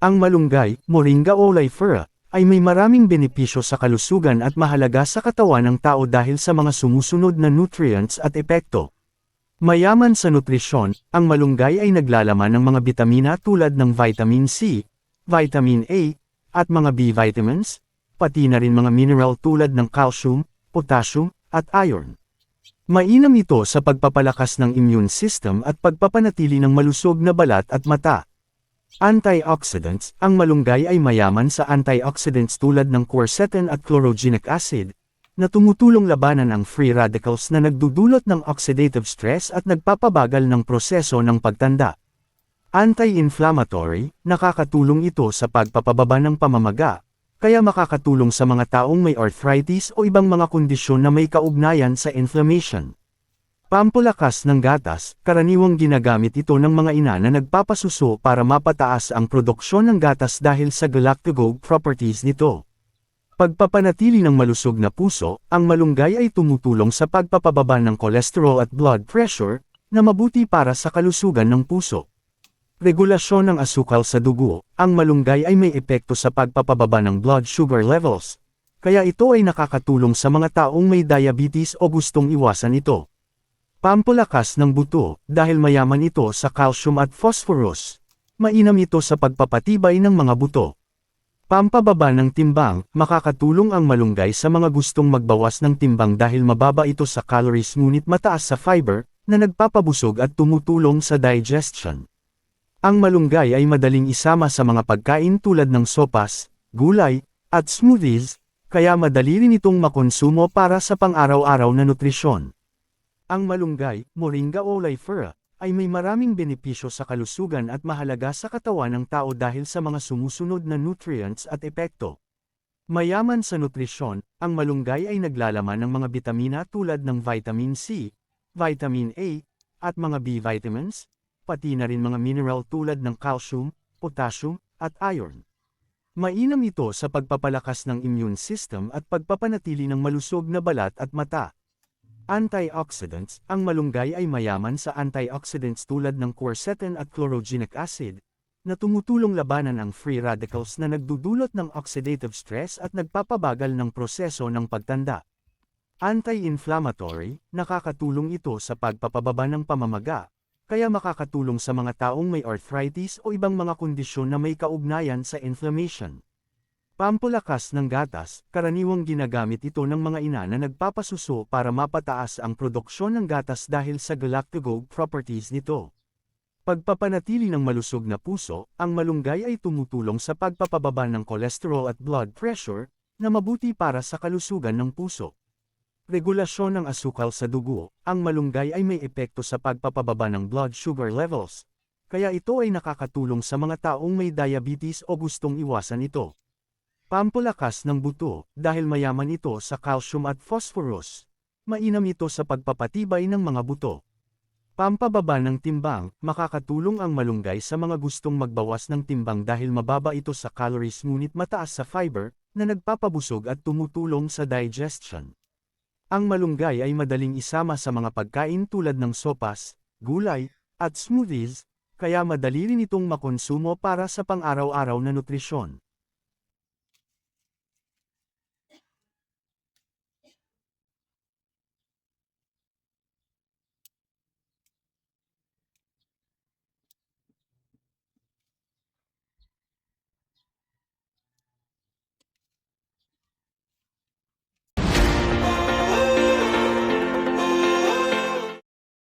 Ang malunggay, Moringa oleifera, ay may maraming benepisyo sa kalusugan at mahalaga sa katawan ng tao dahil sa mga sumusunod na nutrients at epekto. Mayaman sa nutrisyon, ang malunggay ay naglalaman ng mga bitamina tulad ng vitamin C, vitamin A, at mga B vitamins, pati na rin mga mineral tulad ng calcium, potassium, at iron. Mainam ito sa pagpapalakas ng immune system at pagpapanatili ng malusog na balat at mata. Antioxidants, ang malunggay ay mayaman sa antioxidants tulad ng quercetin at chlorogenic acid, na tumutulong labanan ang free radicals na nagdudulot ng oxidative stress at nagpapabagal ng proseso ng pagtanda. Anti-inflammatory, nakakatulong ito sa pagpapababa ng pamamaga, kaya makakatulong sa mga taong may arthritis o ibang mga kondisyon na may kaugnayan sa inflammation. Pampulakas ng gatas, karaniwang ginagamit ito ng mga ina na nagpapasuso para mapataas ang produksyon ng gatas dahil sa galactagogue properties nito. Pagpapanatili ng malusog na puso, ang malunggay ay tumutulong sa pagpapababa ng cholesterol at blood pressure, na mabuti para sa kalusugan ng puso. Regulasyon ng asukal sa dugo, ang malunggay ay may epekto sa pagpapababa ng blood sugar levels, kaya ito ay nakakatulong sa mga taong may diabetes o gustong iwasan ito. Pampulakas ng buto, dahil mayaman ito sa calcium at phosphorus. Mainam ito sa pagpapatibay ng mga buto. Pampababa ng timbang, makakatulong ang malunggay sa mga gustong magbawas ng timbang dahil mababa ito sa calories ngunit mataas sa fiber, na nagpapabusog at tumutulong sa digestion. Ang malunggay ay madaling isama sa mga pagkain tulad ng sopas, gulay, at smoothies, kaya madali rin itong makonsumo para sa pang-araw-araw na nutrisyon. Ang malunggay, Moringa oleifera, ay may maraming benepisyo sa kalusugan at mahalaga sa katawan ng tao dahil sa mga sumusunod na nutrients at epekto. Mayaman sa nutrisyon, ang malunggay ay naglalaman ng mga bitamina tulad ng vitamin C, vitamin A, at mga B vitamins, pati na rin mga mineral tulad ng calcium, potassium, at iron. Mainam ito sa pagpapalakas ng immune system at pagpapanatili ng malusog na balat at mata. Antioxidants, ang malunggay ay mayaman sa antioxidants tulad ng quercetin at chlorogenic acid, na tumutulong labanan ang free radicals na nagdudulot ng oxidative stress at nagpapabagal ng proseso ng pagtanda. Anti-inflammatory, nakakatulong ito sa pagpapababa ng pamamaga, kaya makakatulong sa mga taong may arthritis o ibang mga kondisyon na may kaugnayan sa inflammation. Pampulakas ng gatas, karaniwang ginagamit ito ng mga ina na nagpapasuso para mapataas ang produksyon ng gatas dahil sa galactagogue properties nito. Pagpapanatili ng malusog na puso, ang malunggay ay tumutulong sa pagpapababa ng cholesterol at blood pressure, na mabuti para sa kalusugan ng puso. Regulasyon ng asukal sa dugo, ang malunggay ay may epekto sa pagpapababa ng blood sugar levels, kaya ito ay nakakatulong sa mga taong may diabetes o gustong iwasan ito. Pampulakas ng buto, dahil mayaman ito sa calcium at phosphorus. Mainam ito sa pagpapatibay ng mga buto. Pampababa ng timbang, makakatulong ang malunggay sa mga gustong magbawas ng timbang dahil mababa ito sa calories ngunit mataas sa fiber, na nagpapabusog at tumutulong sa digestion. Ang malunggay ay madaling isama sa mga pagkain tulad ng sopas, gulay, at smoothies, kaya madali rin itong makonsumo para sa pang-araw-araw na nutrisyon.